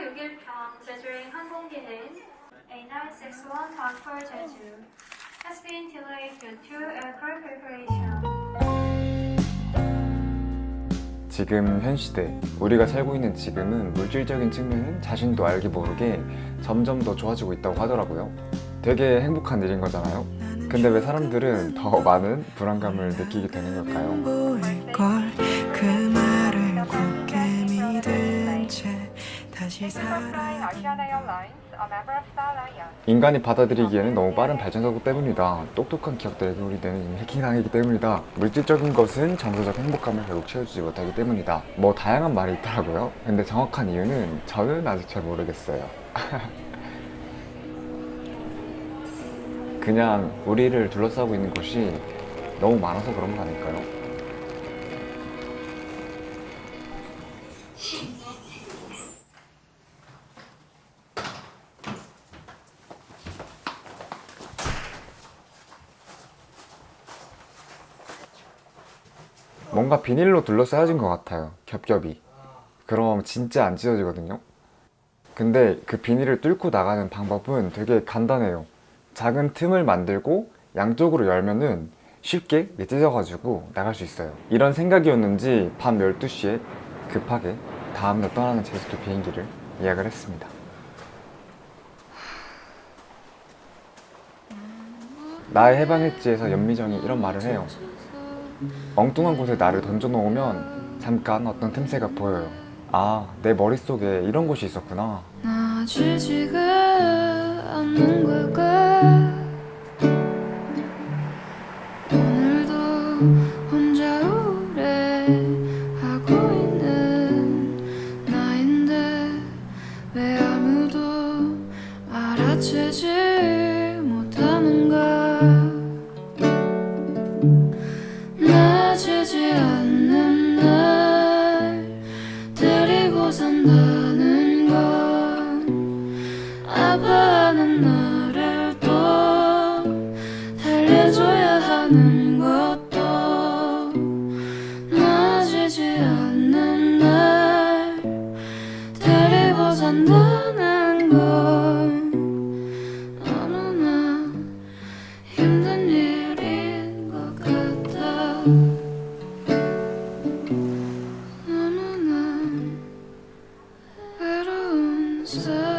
6일평 제주행 항공기는 A961 Doctor 제주 has been delayed due to aircraft preparation. 지금 현 시대 우리가 살고 있는 지금은 물질적인 측면은 자신도 알게 모르게 점점 더 좋아지고 있다고 하더라고요. 되게 행복한 일인 거잖아요. 근데 왜 사람들은 더 많은 불안감을 느끼게 되는 걸까요? 인간이 받아들이기에는 너무 빠른 발전 속도 때문이다. 똑똑한 기억들에게 우리 뇌는 이미 해킹당하기 때문이다. 물질적인 것은 정서적 행복감을 결국 채워주지 못하기 때문이다. 뭐 다양한 말이 있더라고요. 근데 정확한 이유는 저는 아직 잘 모르겠어요. 그냥 우리를 둘러싸고 있는 곳이 너무 많아서 그런 거 아닐까요? 뭔가 비닐로 둘러싸여진 것 같아요. 겹겹이. 그럼 진짜 안 찢어지거든요. 근데 그 비닐을 뚫고 나가는 방법은 되게 간단해요. 작은 틈을 만들고 양쪽으로 열면은 쉽게 찢어가지고 나갈 수 있어요. 이런 생각이었는지 밤 12시에 급하게 다음날 떠나는 제주도 비행기를 예약을 했습니다. 나의 해방일지에서 연미정이 이런 말을 해요. 엉뚱한 곳에 나를 던져놓으면 잠깐 어떤 틈새가 보여요. 아, 내 머릿속에 이런 곳이 있었구나. 아무도 알아채지 않은 것도 나아지지 않는 날 데리고 산다는 건 너무나 힘든 일인 것 같아. 너무나 외로운 삶